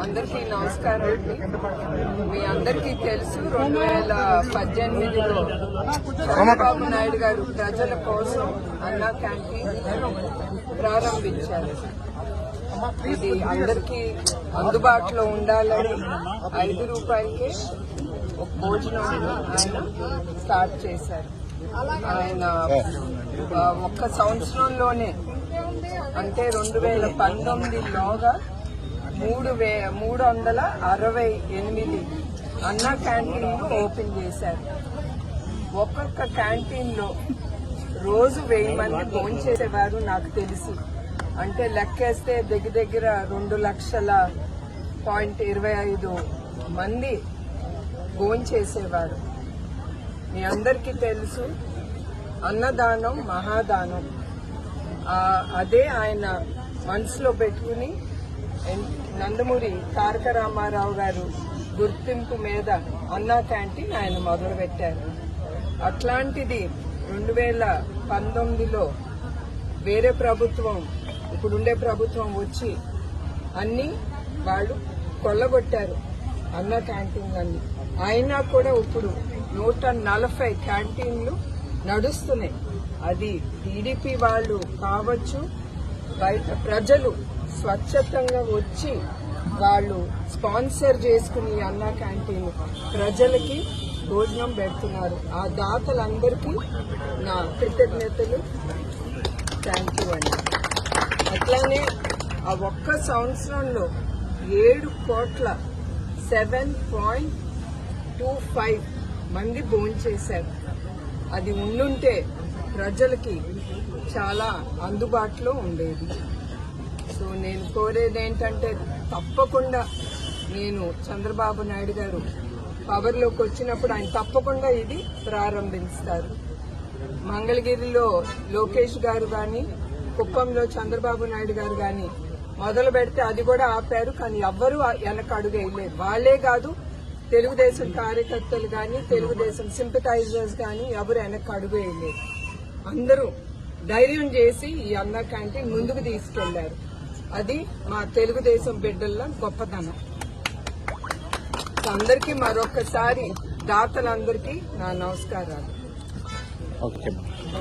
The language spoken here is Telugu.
అందరికీ నమస్కారం అండి. మీ అందరికీ తెలుసు రెండు వేల పద్దెనిమిదిలో చంద్రబాబు నాయుడు గారు ప్రజల కోసం అన్నా క్యాంటీన్ ప్రారంభించారు. ఇది అందరికీ అందుబాటులో ఉండాలని ఐదు రూపాయలకే ఒక భోజనం ఆయన స్టార్ట్ చేశారు. ఆయన ఒక్క సంవత్సరంలోనే అంటే రెండు వేల పంతొమ్మిదిలోగా మూడు వే మూడు వందల అరవై ఎనిమిది అన్న క్యాంటీన్లు ఓపెన్ చేశారు. ఒక్కొక్క క్యాంటీన్లో రోజు వెయ్యి మంది భోంచేసేవారు నాకు తెలిసి. అంటే లెక్కేస్తే దగ్గర దగ్గర రెండు లక్షల పాయింట్ ఇరవై ఐదు మంది భోంచేసేవారు మీ అందరికీ తెలుసు అన్నదానం మహాదానం. అదే ఆయన మనసులో పెట్టుకుని ఎన్- నందమూరి తారక రామారావు గారు గుర్తింపు మీద అన్నా క్యాంటీన్ ఆయన మొదలుపెట్టారు. అట్లాంటిది రెండు వేల పంతొమ్మిదిలో వేరే ప్రభుత్వం ఇప్పుడుండే ప్రభుత్వం వచ్చి అన్ని వాళ్ళు కొల్లగొట్టారు అన్న క్యాంటీన్ అన్ని. అయినా కూడా ఇప్పుడు నూట నలభై క్యాంటీన్లు నడుస్తున్నాయి. అది టీడీపీ వాళ్ళు కావచ్చు బయట ప్రజలు స్వచ్ఛతంగా వచ్చి వాళ్ళు స్పాన్సర్ చేసుకుని అన్న క్యాంటీన్ ప్రజలకి భోజనం పెడుతున్నారు. ఆ దాతలందరికీ నా కృతజ్ఞతలు. థ్యాంక్ యూ అండి అట్లానే ఆ ఒక్క సంవత్సరంలో ఏడు కోట్ల సెవెన్ పాయింట్ టూ ఫైవ్ మంది భోంచేశారు అది ఉండుంటే ప్రజలకి చాలా అందుబాటులో ఉండేది. సో నేను కోరేది ఏంటంటే తప్పకుండా నేను చంద్రబాబు నాయుడు గారు పవర్లోకి వచ్చినప్పుడు ఆయన తప్పకుండా ఇది ప్రారంభిస్తారు. మంగళగిరిలో లోకేష్ గారు కానీ కుప్పంలో చంద్రబాబు నాయుడు గారు కానీ మొదలు పెడితే అది కూడా ఆపారు. కానీ ఎవ్వరూ వెనక అడుగు వేయలేదు వాళ్ళే కాదు తెలుగుదేశం కార్యకర్తలు కానీ తెలుగుదేశం సింపటైజర్స్ కానీ ఎవరు వెనక అడుగు వేయలేదు అందరూ ధైర్యం చేసి ఈ అన్న క్యాంటీన్ ముందుకు తీసుకెళ్ళారు. అది మా తెలుగుదేశం బిడ్డల్లో గొప్పతనం. అందరికీ మరొకసారి దాతలందరికీ నా నమస్కారాలు. ఓకే.